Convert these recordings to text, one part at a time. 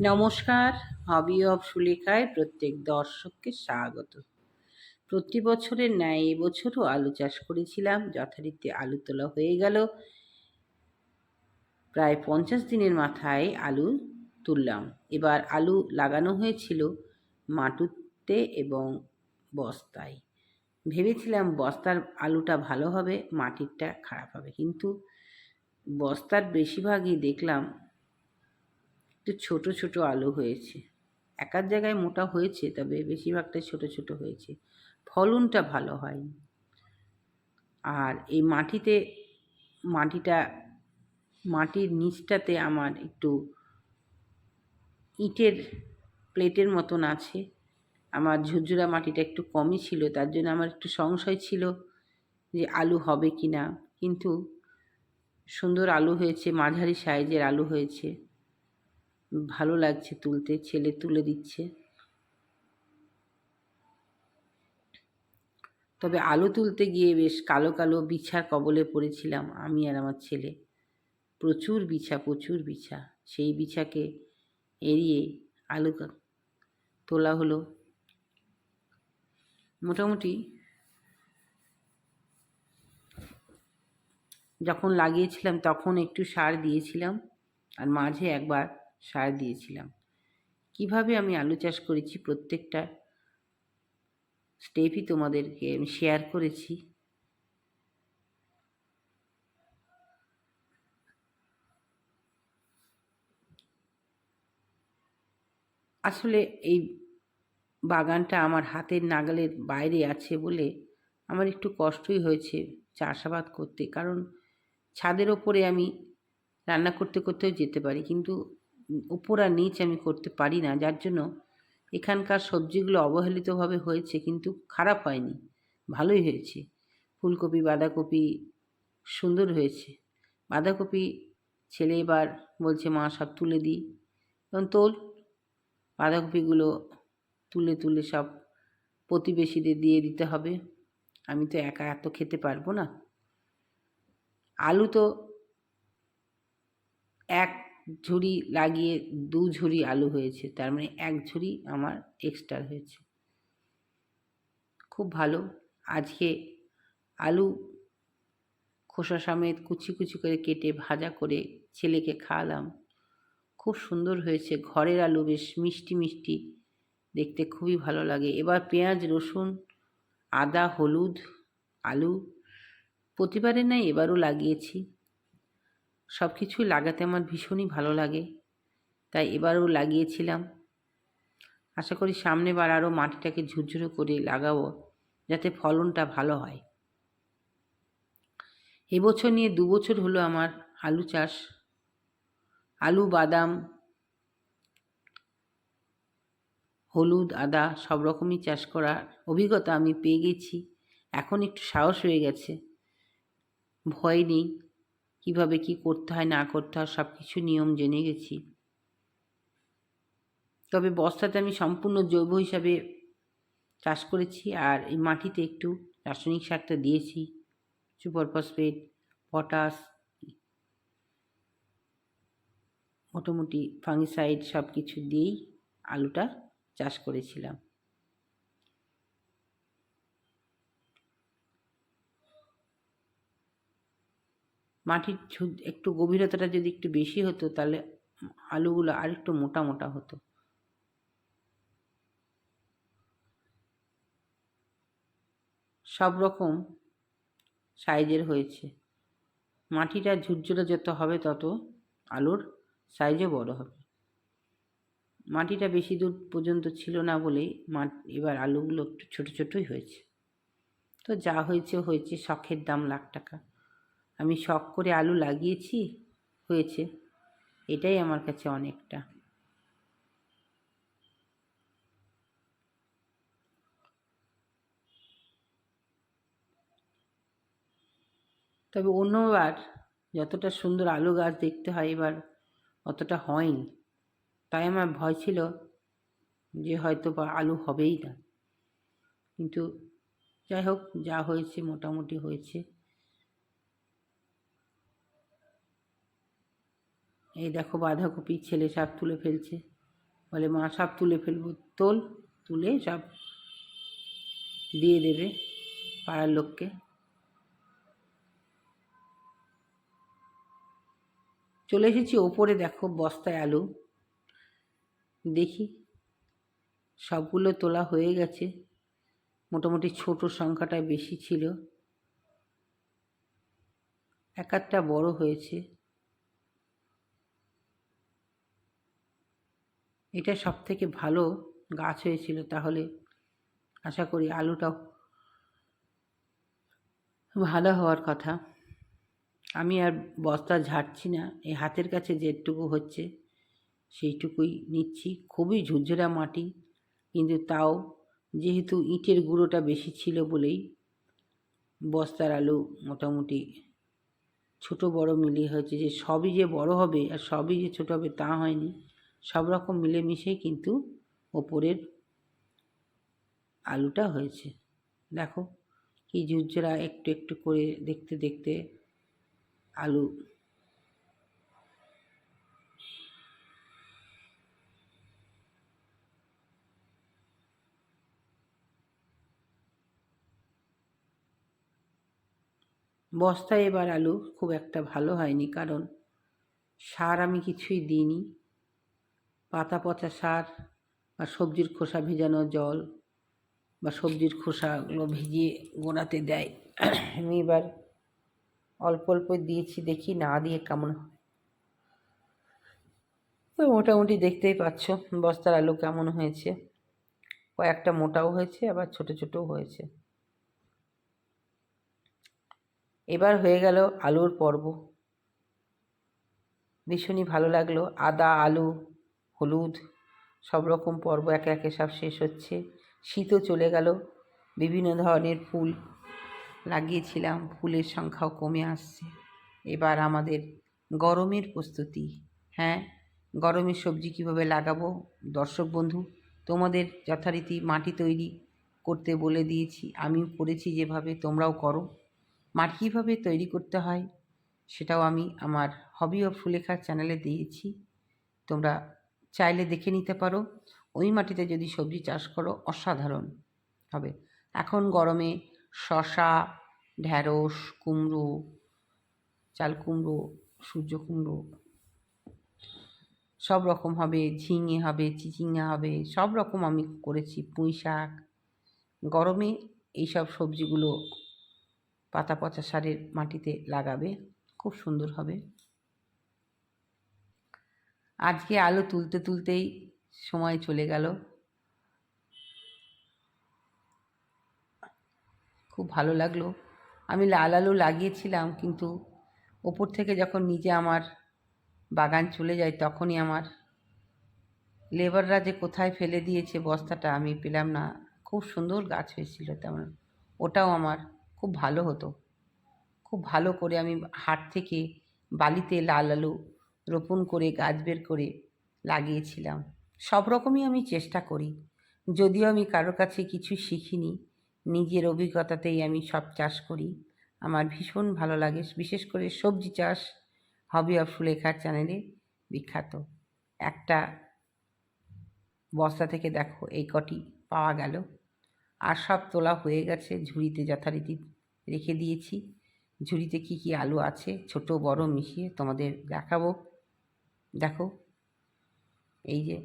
নমস্কার, hobby of সুলেখায় প্রত্যেক দর্শককে স্বাগত। প্রতি বছরের ন্যায় এবছরও আলু চাষ করেছিলাম, যথারীতি আলু তোলা হয়ে গেল। প্রায় পঞ্চাশ দিনের মাথায় আলু তুললাম। এবার আলু লাগানো হয়েছিল মাটুতে এবং বস্তায়। ভেবেছিলাম বস্তার আলুটা ভালো হবে মাটিরটা খারাপ হবে। কিন্তু বস্তার বেশিরভাগই দেখলাম একটু ছোট ছোট আলু হয়েছে। একার জায়গায় মোটা হয়েছে, তবে বেশিরভাগটাই ছোট ছোট হয়েছে। ফলনটা ভালো হয়নি। আর এই মাটিতে, মাটিটা, মাটির নিচটাতে আমার একটু ইটের প্লেটের মতন আছে। আমার ঝুরঝুরা মাটিটা একটু কমই ছিল, তার জন্য আমার একটু সংশয় ছিল যে আলু হবে কি না কিন্তু সুন্দর আলু হয়েছে, মাঝারি সাইজের আলু হয়েছে। ভালো লাগছে তুলতে, ছেলে তুলে দিচ্ছে। তবে আলু তুলতে গিয়ে বেশ কালো কালো বিছা কবলে পড়েছিলাম আমি আর আমার ছেলে। প্রচুর বিছা প্রচুর বিছা। সেই বিছাকে এড়িয়ে আলু তোলা হলো। মোটামুটি যখন লাগিয়েছিলাম তখন একটু সার দিয়েছিলাম। আর মাঝে একবার সার দিয়েছিলাম। কীভাবে আমি আলু চাষ করেছি প্রত্যেকটা স্টেপই তোমাদেরকে আমি শেয়ার করেছি। আসলে এই বাগানটা আমার হাতের নাগালের বাইরে আছে বলে আমার একটু কষ্টই হয়েছে চাষাবাদ করতে। কারণ ছাদের ওপরে আমি রান্না করতে, করতেও যেতে পারি। কিন্তু উপর আর নিচ আমি করতে পারি না, যার জন্য এখানকার সবজিগুলো অবহেলিতভাবে হয়েছে, কিন্তু খারাপ হয়নি, ভালোই হয়েছে। ফুলকপি, বাঁধাকপি সুন্দর হয়েছে। বাঁধাকপি ছেলে এবার বলছে, মা, সব তুলে দিই। তখন তোল, বাঁধাকপিগুলো তুলে তুলে সব প্রতিবেশীদের দিয়ে দিতে হবে। আমি তো একা এত খেতে পারব না। আলু তো এক ঝুড়ি লাগিয়ে দু ঝুড়ি আলু হয়েছে, তার মানে এক ঝুড়ি আমার এক্সট্রা হয়েছে। খুব ভালো। আজকে আলু খোসা সমেত কুচি কুচি করে কেটে ভাজা করে ছেলেকে খাওয়ালাম। খুব সুন্দর হয়েছে। ঘরের আলু বেশ মিষ্টি মিষ্টি, দেখতে খুবই ভালো লাগে। এবার পেঁয়াজ, রসুন, আদা, হলুদ, আলু প্রতিবারে নাই এবারও লাগিয়েছি। সব কিছুই লাগাতে আমার ভীষণই ভালো লাগে। তাই এবারও লাগিয়েছিলাম। আশা করি সামনেবার আরও মাটিটাকে ঝুরঝুরো করে লাগাবো, যাতে ফলনটা ভালো হয়। এবছর নিয়ে দু বছর হলো আমার আলু চাষ। আলু, বাদাম, হলুদ, আদা সব রকমই চাষ করার অভিজ্ঞতা আমি পেয়ে গেছি। এখন একটু সাহস হয়ে গেছে। ভয় নেই। কীভাবে কি করতে হয়, না করতে হয় সব কিছু নিয়ম জেনে গেছি। তবে বস্তাতে আমি সম্পূর্ণ জৈব হিসাবে চাষ করেছি আর এই মাটিতে একটু রাসায়নিক সারটা দিয়েছি, সুপার ফসফেট, পটাশ, মোটামুটি ফাঙ্গিসাইড সব কিছু দিয়েই আলুটা চাষ করেছিলাম। মাটির একটু গভীরতাটা যদি একটু বেশি হতো, তাহলে আলুগুলো আর একটু মোটা মোটা হতো। সব রকম সাইজের হয়েছে। মাটিটা ঝুরঝুরে যত হবে তত আলুর সাইজও বড় হবে। মাটিটা বেশি দূর পর্যন্ত ছিল না বলেই মাঠ এবার আলুগুলো একটু ছোটো ছোটোই হয়েছে। তো যা হয়েছে হয়েছে, শখের দাম লাখ টাকা। আমি শখ করে আলু লাগিয়েছি, হয়েছে। এটাই আমার কাছে অনেকটা। তবে অন্যবার যতটা সুন্দর আলু গাছ দেখতে হয় এবার অতটা হয়নি। তাই আমার ভয় ছিল যে হয়তো বা আলু হবেই না। কিন্তু যাই হোক, যা হয়েছে, মোটামুটি হয়েছে। এই দেখো বাঁধাকপি ছেলে সাপ তুলে ফেলছে। বলে, মা, সাপ তুলে ফেলব। তোল, তুলে সব দিয়ে দেবে পাড়ার লোককে। চলে এসেছি ওপরে, দেখো বস্তায় আলু। দেখি, সবগুলো তোলা হয়ে গেছে। মোটামুটি ছোট সংখ্যাটা বেশি ছিল। এক একটা বড় হয়েছে। এটা সব থেকে ভালো গাছ হয়েছিল তাহলে। আশা করি আলুটাও ভালো হওয়ার কথা। আমি আর বস্তা ঝাড়ছি না এই হাতের কাছে যেটুকু হচ্ছে সেইটুকুই নিচ্ছি। খুবই ঝুরঝুরা মাটি, কিন্তু তাও যেহেতু ইটের গুঁড়োটা বেশি ছিল বলেই বস্তার আলু মোটামুটি ছোট বড় মিলিয়ে হয়েছে। যে সবই যে বড় হবে আর সবই যে ছোট হবে তা হয়নি। সব রকম মিলেমিশেই কিন্তু ওপরের আলুটা হয়েছে। দেখো কি জুজরা একটু একটু করে দেখতে দেখতে আলু বস্তায় এবার আলু খুব একটা ভালো হয়নি, কারণ সার আমি কিছুই দিইনি। পাতা পচা সার বা সবজির খোসা ভেজানো জল বা সবজির খোসাগুলো ভিজিয়ে গোড়াতে দেয়। আমি এবার অল্প অল্প দিয়েছি, দেখি না দিয়ে কেমন ওই মোটামুটি দেখতেই পাচ্ছ বস্তার আলু কেমন হয়েছে। কয়েকটা মোটাও হয়েছে, আবার ছোট ছোটও হয়েছে। এবার হয়ে গেল আলুর পর্ব। ভীষণই ভালো লাগল। আদা, আলু হলুদ সব রকম পর্ব একে একে সব শেষ হচ্ছে। শীতও চলে গেল, বিভিন্ন ধরনের ফুল লাগিয়েছিলাম, ফুলের সংখ্যাও কমে আসছে। এবার আমাদের গরমের প্রস্তুতি। হ্যাঁ গরমের সবজি কীভাবে লাগাবো? দর্শক বন্ধু, তোমাদের যথারীতি মাটি তৈরি করতে বলে দিয়েছি, আমিও করেছি যেভাবে, তোমরাও করো। মাটি কীভাবে তৈরি করতে হয়, সেটাও আমি আমার হবি অফ সুলেখার চ্যানেলে দিয়েছি। তোমরা চাইলে দেখে নিতে পারো। ওই মাটিতে যদি সবজি চাষ করো, অসাধারণ হবে। এখন গরমে শশা ঢ্যাঁড়স কুমড়ো, চাল কুমড়ো, সূর্য কুমড়ো, সব রকম হবে, ঝিঙে হবে, চিচিঙ্গা হবে, সব রকম আমি করেছি পুঁই শাক গরমে এইসব সবজিগুলো পাতা পচা সারের মাটিতে লাগাবে, খুব সুন্দর হবে। আজকে আলু তুলতে তুলতেই সময় চলে গেল। খুব ভালো লাগল। আমি লাল আলু লাগিয়েছিলাম, কিন্তু ওপর থেকে যখন নিজে আমার বাগান চলে যায়, তখনই আমার লেবাররা যে কোথায় ফেলে দিয়েছে বস্তাটা আমি পেলাম না। খুব সুন্দর গাছ হয়েছিল তেমন। ওটাও আমার খুব ভালো হতো। খুব ভালো করে আমি হাট থেকে বালিতে লাল আলু রোপণ করে, গাছ বের করে লাগিয়েছিলাম। সব রকমই আমি চেষ্টা করি। যদিও আমি কারোর কাছে কিছু শিখিনি, নিজের অভিজ্ঞতাতেই আমি সব চাষ করি। আমার ভীষণ ভালো লাগে, বিশেষ করে সবজি চাষ হবি অফ সুলেখার চ্যানেলে বিখ্যাত। একটা বস্তা থেকে দেখো, এই কটি পাওয়া গেল। আর সব তোলা হয়ে গেছে, ঝুড়িতে যথারীতি রেখে দিয়েছি। ঝুড়িতে কি কি আলু আছে, ছোট, বড়, মিশিয়ে তোমাদের দেখাবো। দেখো, এই যে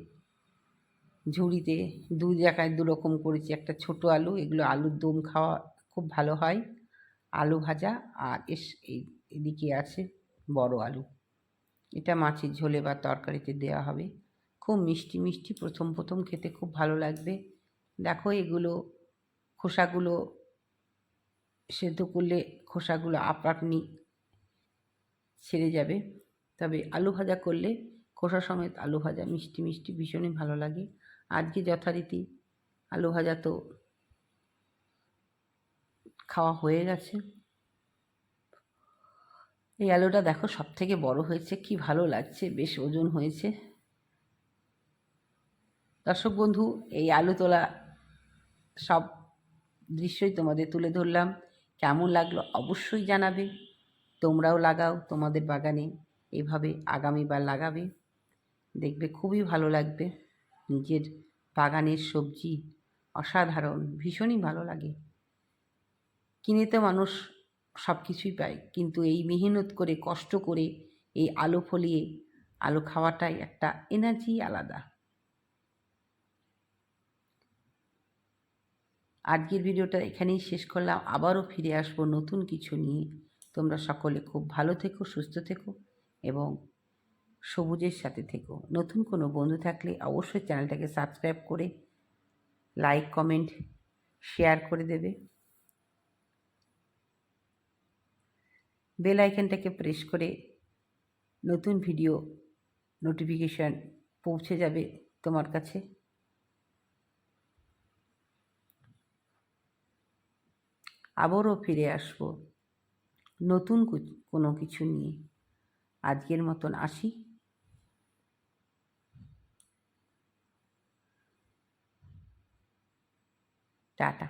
ঝুড়িতে দু জায়গায় দু রকম করেছি, একটা ছোট আলু, এগুলো আলুর দম খাওয়া খুব ভালো হয়, আলু ভাজা আর এস, এই, এদিকে আছে বড় আলু। এটা মাছের ঝোলে বা তরকারিতে দেওয়া হবে। খুব মিষ্টি মিষ্টি, প্রথম প্রথম খেতে খুব ভালো লাগবে। দেখো, এগুলো খোসাগুলো সেদ্ধ করলে খোসাগুলো আপনি ছেড়ে যাবে। তবে আলু ভাজা করলে খোসা সমেত আলু ভাজা মিষ্টি মিষ্টি ভীষণই ভালো লাগে। আজকে যথারীতি আলু ভাজা তো খাওয়া হয়ে গেছে। এই আলুটা দেখো সব থেকে বড় হয়েছে, কি ভালো লাগছে, বেশ ওজন হয়েছে। দর্শক বন্ধু, এই আলু তোলা সব দৃশ্যই তোমাদের তুলে ধরলাম। কেমন লাগল অবশ্যই জানাবে। তোমরাও লাগাও তোমাদের বাগানে। এভাবে আগামীবার লাগাবে। দেখবে খুবই ভালো লাগবে। নিজের বাগানের সবজি অসাধারণ, ভীষণই ভালো লাগে। কিনে তো মানুষ সব কিছুই পায়, কিন্তু এই মেহনত করে, কষ্ট করে এই আলো ফলিয়ে আলো খাওয়াটাই একটা এনার্জি আলাদা। আজকের ভিডিওটা এখানেই শেষ করলাম। আবারও ফিরে আসব নতুন কিছু নিয়ে। তোমরা সকলে খুব ভালো থেকো, সুস্থ থেকো। এবং সবুজের সাথে থেকো। নতুন কোনো বন্ধু থাকলে অবশ্যই চ্যানেলটাকে সাবস্ক্রাইব করে লাইক, কমেন্ট, শেয়ার করে দেবে। বেল আইকনটাকে প্রেস করে নতুন ভিডিও নোটিফিকেশান পৌঁছে যাবে তোমার কাছে। আবারও ফিরে আসব নতুন কোনো কিছু নিয়ে। আজকের মতন আসি। টাটা।